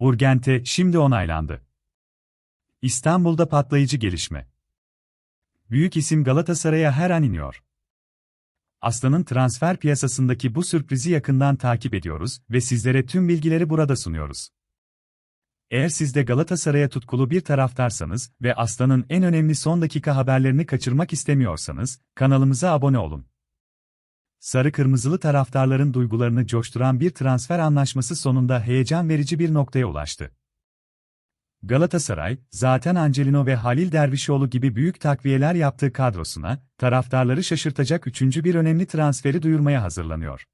Urgente şimdi onaylandı. İstanbul'da patlayıcı gelişme. Büyük isim Galatasaray'a her an iniyor. Aslan'ın transfer piyasasındaki bu sürprizi yakından takip ediyoruz ve sizlere tüm bilgileri burada sunuyoruz. Eğer siz de Galatasaray'a tutkulu bir taraftarsanız ve Aslan'ın en önemli son dakika haberlerini kaçırmak istemiyorsanız, kanalımıza abone olun. Sarı kırmızılı taraftarların duygularını coşturan bir transfer anlaşması sonunda heyecan verici bir noktaya ulaştı. Galatasaray, zaten Angelino ve Halil Dervişoğlu gibi büyük takviyeler yaptığı kadrosuna, taraftarları şaşırtacak üçüncü bir önemli transferi duyurmaya hazırlanıyor.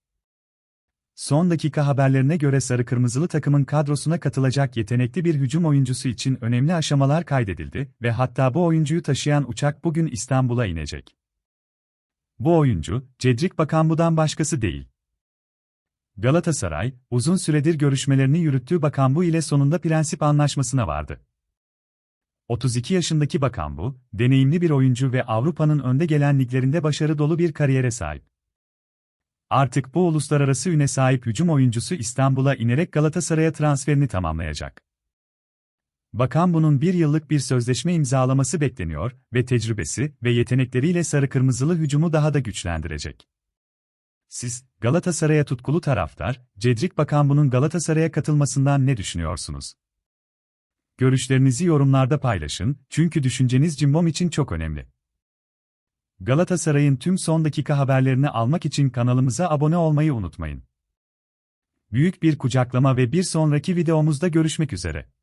Son dakika haberlerine göre sarı kırmızılı takımın kadrosuna katılacak yetenekli bir hücum oyuncusu için önemli aşamalar kaydedildi ve hatta bu oyuncuyu taşıyan uçak bugün İstanbul'a inecek. Bu oyuncu, Cedric Bakambu'dan başkası değil. Galatasaray, uzun süredir görüşmelerini yürüttüğü Bakambu ile sonunda prensip anlaşmasına vardı. 32 yaşındaki Bakambu, deneyimli bir oyuncu ve Avrupa'nın önde gelen liglerinde başarı dolu bir kariyere sahip. Artık bu uluslararası üne sahip hücum oyuncusu İstanbul'a inerek Galatasaray'a transferini tamamlayacak. Bakambu'nun bir yıllık bir sözleşme imzalaması bekleniyor ve tecrübesi ve yetenekleriyle sarı kırmızılı hücumu daha da güçlendirecek. Siz, Galatasaray'a tutkulu taraftar, Cedric Bakambu'nun Galatasaray'a katılmasından ne düşünüyorsunuz? Görüşlerinizi yorumlarda paylaşın, çünkü düşünceniz Cimbom için çok önemli. Galatasaray'ın tüm son dakika haberlerini almak için kanalımıza abone olmayı unutmayın. Büyük bir kucaklama ve bir sonraki videomuzda görüşmek üzere.